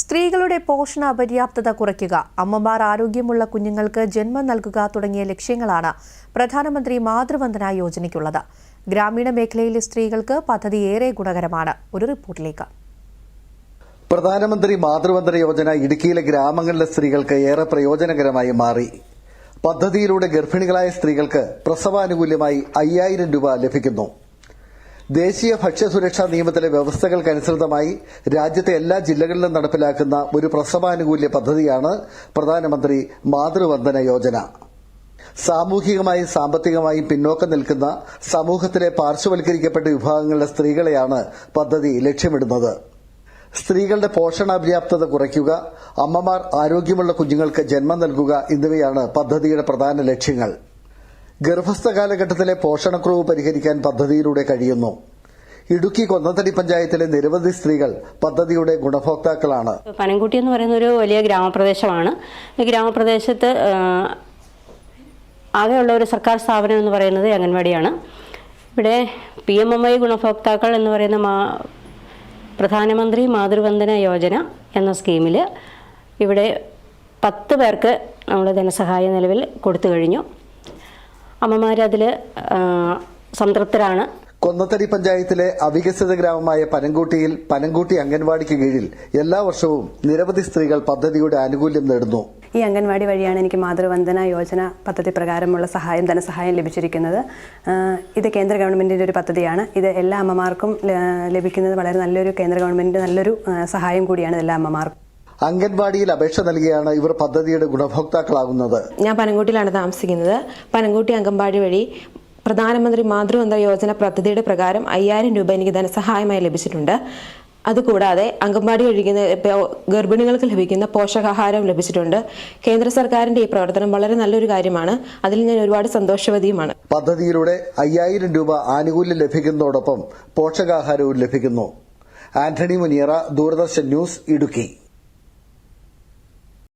സ്ത്രീകളുടെ പോഷണ അപര്യാപ്തത കുറയ്ക്കുക. അമ്മമാർ ആരോഗ്യമുള്ള കുഞ്ഞുങ്ങൾക്ക് ജന്മം നൽകുക തുടങ്ങിയ ലക്ഷ്യങ്ങളാണ് പ്രധാനമന്ത്രി മാതൃവന്ദന യോജനയ്ക്കുള്ളത്. ഗ്രാമീണ മേഖലയിലെ സ്ത്രീകൾക്ക് പദ്ധതി ഏറെ ഗുണകരമാണ്. ഒരു റിപ്പോർട്ടിലേക്ക്. പ്രധാനമന്ത്രി മാതൃവന്ദന യോജന ഇടുക്കിയിലെ ഗ്രാമങ്ങളിലെ സ്ത്രീകൾക്ക് ഏറെ പ്രയോജനകരമായി മാറി. പദ്ധതിയിലൂടെ ഗർഭിണികളായ സ്ത്രീകൾക്ക് പ്രസവാനുകൂല്യമായി അയ്യായിരം രൂപ ലഭിക്കുന്നു. ദേശീയ ഭക്ഷ്യസുരക്ഷാ നിയമത്തിലെ വ്യവസ്ഥകൾക്കനുസൃതമായി രാജ്യത്തെ എല്ലാ ജില്ലകളിലും നടപ്പിലാക്കുന്ന ഒരു പ്രസവാനുകൂല്യ പദ്ധതിയാണ് പ്രധാനമന്ത്രി മാതൃവന്ദന യോജന. സാമൂഹികമായും സാമ്പത്തികമായും പിന്നോക്കം നിൽക്കുന്ന സമൂഹത്തിലെ പാർശ്വവൽക്കരിക്കപ്പെട്ട വിഭാഗങ്ങളുടെ സ്ത്രീകളെയാണ് പദ്ധതി ലക്ഷ്യമിടുന്നത്. സ്ത്രീകളുടെ പോഷണാപര്യാപ്തത കുറയ്ക്കുക അമ്മമാർ ആരോഗ്യമുള്ള കുഞ്ഞുങ്ങൾക്ക് ജന്മം നൽകുക എന്നിവയാണ് പദ്ധതിയുടെ പ്രധാന ലക്ഷ്യങ്ങൾ. ഗർഭസ്ഥ കാലഘട്ടത്തിലെ പോഷണക്കുറവ് പരിഹരിക്കാൻ പദ്ധതിയിലൂടെ കഴിയുന്നു. ഇടുക്കി കൊന്നത്തടി പഞ്ചായത്തിലെ നിരവധി സ്ത്രീകൾ പദ്ധതിയുടെ ഗുണഭോക്താക്കളാണ്. പനംകുട്ടി എന്ന് പറയുന്ന ഒരു വലിയ ഗ്രാമപ്രദേശമാണ്. ഈ ഗ്രാമപ്രദേശത്ത് ആകെയുള്ള ഒരു സർക്കാർ സ്ഥാപനം എന്ന് പറയുന്നത് അംഗൻവാടിയാണ്. ഇവിടെ പി എം എം ഐ ഗുണഭോക്താക്കൾ എന്ന് പറയുന്ന മാ പ്രധാനമന്ത്രി മാതൃവന്ദന യോജന എന്ന സ്കീമിൽ ഇവിടെ പത്ത് പേർക്ക് നമ്മൾ ധനസഹായ നിലവിൽ കൊടുത്തു കഴിഞ്ഞു. അമ്മമാരതിൽ സംതൃപ്തരാണ്. കൊന്നത്തടി പഞ്ചായത്തിലെ അവികസിത ഗ്രാമമായ പനങ്കൂട്ടിയിൽ പനങ്കൂട്ടി അംഗൻവാടിക്ക് കീഴിൽ എല്ലാ വർഷവും നിരവധി സ്ത്രീകൾ പദ്ധതിയുടെ ആനുകൂല്യം നേടുന്നു. ഈ അംഗൻവാടി വഴിയാണ് എനിക്ക് മാതൃവന്ദന യോജന പദ്ധതി പ്രകാരമുള്ള സഹായം ധനസഹായം ലഭിച്ചിരിക്കുന്നത്. ഇത് കേന്ദ്ര ഗവൺമെന്റിന്റെ ഒരു പദ്ധതിയാണ്. ഇത് എല്ലാ അമ്മമാർക്കും ലഭിക്കുന്നത് വളരെ നല്ലൊരു കേന്ദ്ര ഗവൺമെന്റിന്റെ നല്ലൊരു സഹായം കൂടിയാണ് എല്ലാ അമ്മമാർക്കും. അംഗൻവാടിയിൽ അപേക്ഷ നൽകിയാണ് ഇവർ പദ്ധതിയുടെ ഗുണഭോക്താക്കളാകുന്നത്. ഞാൻ പനങ്ങോട്ടിലാണ് താമസിക്കുന്നത്. പനങ്കൂട്ടി അംഗൻവാടി വഴി പ്രധാനമന്ത്രി മാതൃവന്ദന യോജന പദ്ധതിയുടെ പ്രകാരം അയ്യായിരം രൂപ എനിക്ക് ധനസഹായമായി ലഭിച്ചിട്ടുണ്ട്. അതുകൂടാതെ അംഗൻവാടി ഒഴിക്കുന്ന ഗർഭിണികൾക്ക് ലഭിക്കുന്ന പോഷകാഹാരം ലഭിച്ചിട്ടുണ്ട്. കേന്ദ്ര സർക്കാരിന്റെ ഈ പ്രവർത്തനം വളരെ നല്ലൊരു കാര്യമാണ്. അതിൽ ഞാൻ ഒരുപാട് സന്തോഷവതിയുമാണ്. പദ്ധതിയിലൂടെ അയ്യായിരം രൂപ ആനുകൂല്യം ലഭിക്കുന്നതോടൊപ്പം പോഷകാഹാരവും ലഭിക്കുന്നു. ആന്റണി മുനിയറ ദൂരദർശൻ ന്യൂസ് ഇടുക്കി.